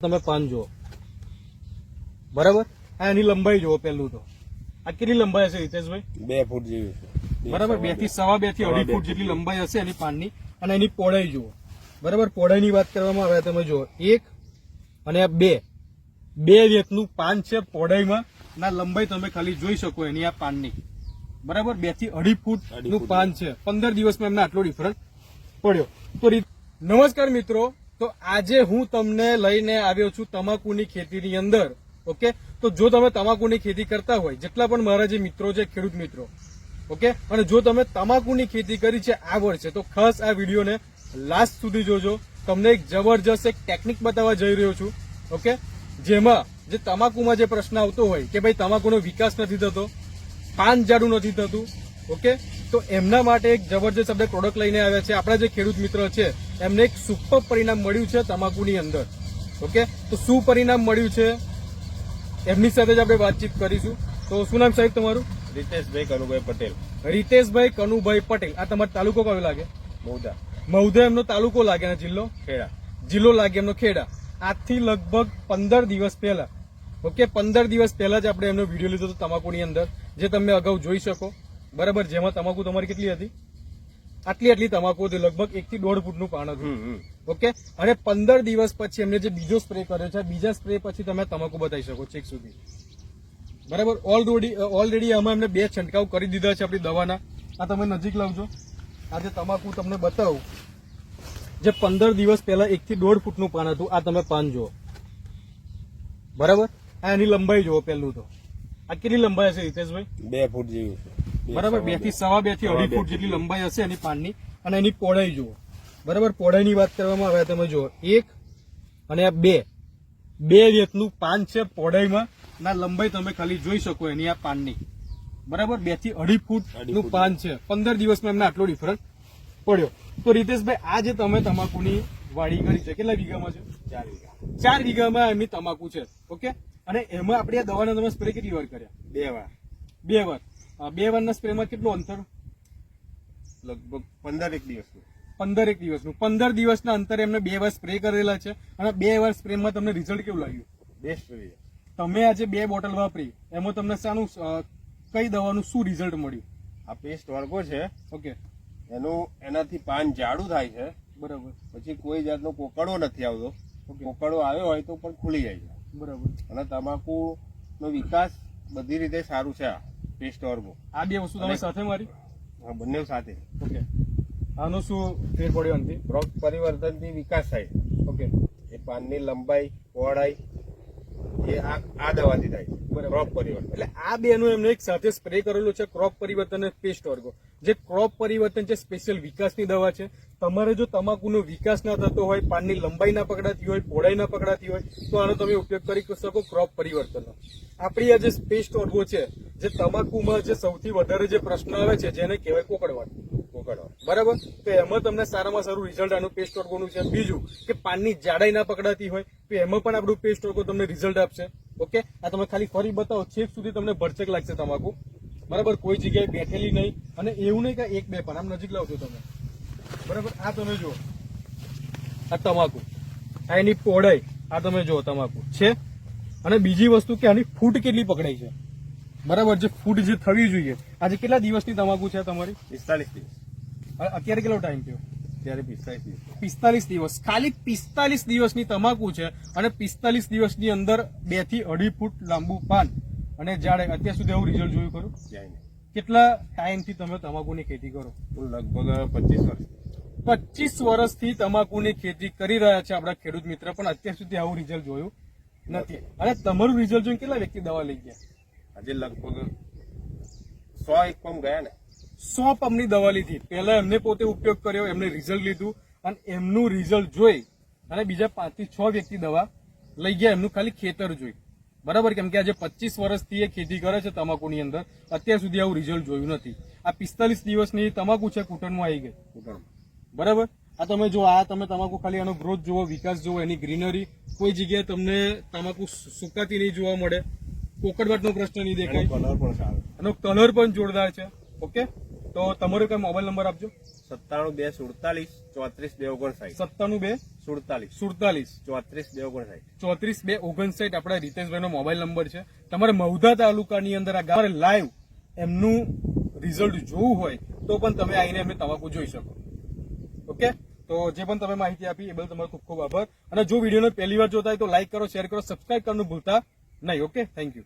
તમે પાન જુઓ. બરાબર? આ એની લંબાઈ જુઓ પહેલું તો. આ કેટલી લંબાઈ હશે હિતેશભાઈ? બે ફૂટ જેવી છે. બરાબર? બે. થી સવા બેથી અઢી ફૂટ જેટલી લંબાઈ હશે એની પાનની. અને એની પહોળાઈ જુઓ. બરાબર? પહોળાઈની વાત કરવામાં આવે તમે જુઓ. એક અને આ બે. બે વેતનું પાન છે પહોળાઈમાં. ના લંબાઈ તમે ખાલી જોઈ શકો એની આ પાનની. બરાબર? બેથી અઢી ફૂટનું પાન છે. પંદર દિવસમાં એમને આટલો ડિફરન્સ પડ્યો. તો નમસ્કાર મિત્રો. તો આજે હું તમને લઈને આવ્યો છું તમાકુની ખેતીની અંદર, ઓકે? તો જો તમે તમાકુની ખેતી કરતા હોય, જેટલા પણ મારા જે મિત્રો છે, ખેડૂત મિત્રો, ઓકે? અને જો તમે તમાકુની ખેતી કરી છે, આ વર્ષે, તો ખાસ આ વિડીયોને લાસ્ટ સુધી જોજો. તમને એક જબરજસ્ત એક ટેકનિક બતાવવા જઈ રહ્યો છું, ઓકે? જેમાં જે તમાકુમાં જે પ્રશ્ન આવતો હોય કે ભાઈ, તમાકુનો વિકાસ નથી થતો પાન જાડું નથી થતું ઓકે? તો એમના માટે એક જબરજસ્ત આપણે પ્રોડક્ટ લઈને આવ્યા છે. આપણા જે ખેડૂત મિત્ર છે એમને એક સુપર પરિણામ મળ્યું છે તમાકુની અંદર. ઓકે? તો શું પરિણામ મળ્યું છે? એમની સાથે જ આપણે વાતચીત કરીશું. તો શું નામ સાહેબ તમારું? રીતેશભાઈ કનુભાઈ પટેલ. રીતેશભાઈ કનુભાઈ પટેલ. આ તમારો તાલુકો કયો લાગે? મૌદા મહુધા એમનો તાલુકો લાગે અને જિલ્લો? ખેડા. જિલ્લો લાગે એમનો ખેડા. આજથી લગભગ પંદર દિવસ પહેલા. ઓકે? પંદર દિવસ પહેલા જ આપણે એમનો વીડિયો લીધો હતો તમાકુની અંદર જે તમે અગાઉ જોઈ શકો. બરાબર જેમાં તમાકુ તમારી કેટલી હતી? આટલી આટલી તમાકુ હતી લગભગ એક થી દોઢ ફૂટનું પાન હતું. ઓકે? અને પંદર દિવસ પછી એમને જે બીજો સ્પ્રે કર્યો છે બીજા સ્પ્રે પછી તમે તમાકુ બતાવી શકો છેક સુધી. બરાબર? ઓલરેડી ઓલરેડી આમાં એમને બે છંટકાવ કરી દીધા છે આપણી દવાના. આ તમે નજીક લાવજો. આજે તમાકુ તમને બતાવું જે પંદર દિવસ પહેલા એક થી દોઢ ફૂટનું પાન હતું આ તમે પાન જુઓ. બરાબર? આ એની લંબાઈ જુઓ પહેલું તો. આ કેટલી લંબાઈ હશે હિતેશભાઈ? બે ફૂટ જેવી. છે બરાબર? બેથી સવા બેથી અઢી ફૂટ જેટલી લંબાઈ હશે એની પાનની. અને એની પહોળાઈ જુઓ. બરાબર? પહોળાઈની વાત કરવામાં આવે તમે જુઓ. એક અને આ બે. બે રેતનું પાન છે પહોળાઈમાં. ના લંબાઈ તમે ખાલી જોઈ શકો એની આ પાનની. બરાબર? બેથી અઢી ફૂટ અઢી નું પાન છે. પંદર દિવસમાં એમને આટલો ડિફરન્સ પડ્યો. તો રીતેશભાઈ આ જે તમે તમાકુની વાડી કરી છે કેટલા વીઘામાં છે? ચાર વીઘા. ચાર વીઘામાં એમની તમાકુ છે. ઓકે? અને એમાં આપણે આ દવાના તમે સ્પ્રે કેટલી વાર કર્યા? બે વાર. બે વાર. બે વારના સ્પ્રેમાં કેટલું અંતર? લગભગ પંદર એક દિવસનું. પંદર એક દિવસનું. પંદર દિવસના અંતરે એમને બે વાર સ્પ્રે કરેલા છે અને બે વાર સ્પ્રેમાં તમને રિઝલ્ટ કેવું લાગ્યું? બેસ્ટ રહી તમે આજે બે બોટલ વાપરી એમાં તમને શાનું કઈ દવાનું શું રિઝલ્ટ મળ્યું? આ પેસ્ટ વર્ગો છે. ઓકે. એનું એનાથી પાન જાડું થાય છે. બરાબર. પછી કોઈ જાતનો કોકડો નથી આવતો. કોકડો આવ્યો હોય તો પણ ખુલી જાય છે. બરાબર. અને તમાકુ નો વિકાસ બધી રીતે સારું છે આ. પેસ્ટ વર્ગો આ બે વસ્તુ તમે સાથે મારી? હા બંને સાથે. ઓકે. આનો શું ફેર પડ્યો અંતે? ક્રોપ પરિવર્તનથી વિકાસ થાય. ઓકે. એ પાનની લંબાઈ પહોળાઈ એ આ આ દવાથી થાય. ક્રોપ પરિવર્તન. એટલે આ બેનું એમને એક સાથે સ્પ્રે કરેલું છે ક્રોપ પરિવર્તન અને પેસ્ટ વર્ગો જે ક્રોપ પરિવર્તન છે સ્પેશિયલ વિકાસની દવા છે. તમારે જો તમાકુનો વિકાસ ના થતો હોય પાનની લંબાઈ ના પકડાતી હોય પહોળાઈ ના પકડાતી હોય તો આનો તમે ઉપયોગ કરી શકો ક્રોપ પરિવર્તનનો. આપણી આ જે પેસ્ટ ઓર્ગો છે જે તમાકુમાં જે સૌથી વધારે જે પ્રશ્ન આવે છે જેને કહેવાય કોકડવાટ કોકડો બરાબર? તો એમાં તમને સારામાં સારું રિઝલ્ટ આનું પેસ્ટ વર્ગોનું છે. બીજું કે પાનની જાડાઈ ના પકડાતી હોય તો એમાં પણ આપણું પેસ્ટ વર્ગો તમને રિઝલ્ટ આપશે. ઓકે? આ તમે ખાલી ફરી બતાવો છેક સુધી તમને ભરચક લાગશે તમાકુ. બરાબર? કોઈ જગ્યાએ બેઠેલી નહીં. અને એવું નહીં કે એક બે પણ આમ નજીક લાવજો તમે. બરાબર? આ તમે જુઓ. આ તમાકુ. આ એની પહોળાઈ. આ તમે જુઓ તમાકુ. છે? અને બીજી વસ્તુ કે આની ફૂટ કેટલી પકડાઈ છે? બરાબર જે ફૂડ જે થવી જોઈએ. આજે કેટલા દિવસની તમાકુ છે તમારી? પિસ્તાલીસ દિવસ. અત્યારે કેટલો ટાઈમ થયો? ત્યારે પિસ્તાલીસ દિવસ. પિસ્તાલીસ દિવસ. ખાલી પિસ્તાલીસ દિવસની તમાકુ છે અને પિસ્તાલીસ દિવસની અંદર બેથી અઢી ફૂટ લાંબુ પાન. અને જાડે અત્યાર સુધી આવું રિઝલ્ટ જોયું ખરું? કેટલા ટાઈમથી તમે તમાકુની ખેતી કરો? લગભગ પચીસ વર્ષ. પચીસ વર્ષથી તમાકુની ખેતી કરી રહ્યા છે આપણા ખેડૂત મિત્ર પણ અત્યાર સુધી આવું રિઝલ્ટ જોયું નથી. અને તમારું રિઝલ્ટ જોઈને કેટલા વ્યક્તિ દવા લઈ ગયા? આજે લગભગ સો એક પંપ ગયા ને. સો પંપની દવા લીધી. પહેલા એમને પોતે ઉપયોગ કર્યો એમને રિઝલ્ટ લીધું અને એમનું રિઝલ્ટ જોઈ અને બીજા પાંચથી છ વ્યક્તિ દવા લઈ ગયા એમનું ખાલી ખેતર જોઈ. બરાબર? કેમ કે આજે પચીસ વર્ષથી એ ખેતી કરે છે તમાકુની અંદર. અત્યાર સુધી આવું રિઝલ્ટ જોયું નથી. આ પિસ્તાલીસ દિવસની તમાકુ છે કૂટણમાં આવી ગઈ. બરાબર? આ તમે જો આ તમે તમાકુ ખાલી એનો ગ્રોથ જુઓ વિકાસ જુઓ એની ગ્રીનરી કોઈ જગ્યાએ તમને તમાકુ સુકાતી નહીં જોવા મળે. કોકડવાટનો પ્રશ્ન નહીં દેખાય. કલર પણ સારો. એનો કલર પણ જોરદાર છે. ઓકે તો તમારો કઈ મોબાઈલ નંબર આપજો? સત્તાણું બે સુડતાલીસ ચોત્રીસ બે ઓગણસાઠ. સત્તાણું બે સુડતાલીસ. સુડતાલીસ. ચોત્રીસ બે ઓગણસાઠ. ચોત્રીસ બે ઓગણસાઠ આપણા રીતેશભાઈનો મોબાઈલ નંબર છે. તમારે મહુધા તાલુકાની અંદર આ ગામ લાઈવ એમનું રિઝલ્ટ જોવું હોય તો પણ તમે આવીને એમને તમાકુ જોઈ શકો. ઓકે તો જે પણ તમે માહિતી આપી એ બદલ તમારો ખૂબ ખૂબ આભાર. અને જો વિડીયોને પહેલી વાર જોતા હોય તો લાઈક કરો શેર કરો સબસ્ક્રાઈબ કરવાનું ભૂલતા નહીં ઓકે થેન્ક યુ